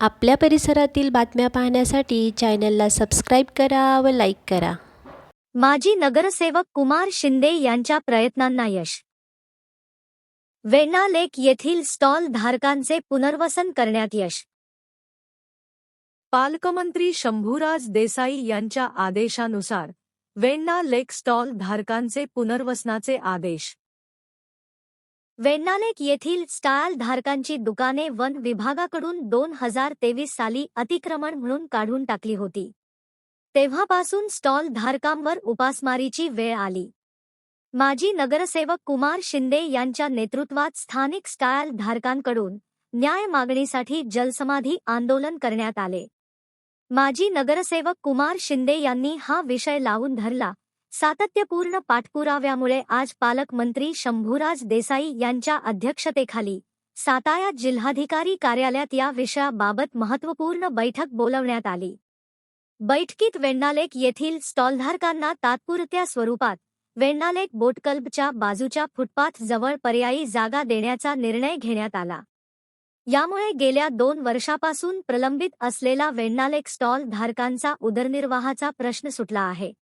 आपल्या परिसरातील बातम्या पाहण्यासाठी चॅनलला सबस्क्राईब करा व लाईक करा. माजी नगरसेवक कुमार शिंदे यांच्या प्रयत्नांना यश. वेण्णा लेक येथील स्टॉल धारकांचे पुनर्वसन करण्यात यश. पालकमंत्री शंभूराज देसाई यांच्या आदेशानुसार वेण्णा लेक स्टॉल धारकांचे पुनर्वसनाचे आदेश. वेण्णालेक येथील स्टॉल धारकांची दुकाने वन विभागाकडून दोन हजार तेवीस साली अतिक्रमण म्हणून काढून टाकली होती. तेव्हापासून स्टॉल धारकांवर उपासमारीची वेळ आली. माजी नगरसेवक कुमार शिंदे यांच्या नेतृत्वात स्थानिक स्टायल धारकांकडून न्याय मागणीसाठी जलसमाधी आंदोलन करण्यात आले. माजी नगरसेवक कुमार शिंदे यांनी हा विषय लावून धरला सातत्यपूर्ण पाठपुराव्यामुळे आज पालकमंत्री शंभूराज देसाई यांच्या अध्यक्षतेखाली साताया जिल्हाधिकारी कार्यालयात या विषयाबाबत महत्त्वपूर्ण बैठक बोलवण्यात आली. बैठकीत वेण्णालेक येथील स्टॉलधारकांना तात्पुरत्या स्वरूपात वेण्णालेक बोटकल्बच्या बाजूच्या फुटपाथ जवळ पर्यायी जागा देण्याचा निर्णय घेण्यात आला. यामुळे गेल्या दोन वर्षापासून प्रलंबित असलेला वेण्णालेक स्टॉल धारकांचा उदरनिर्वाहाचा प्रश्न सुटला आहे.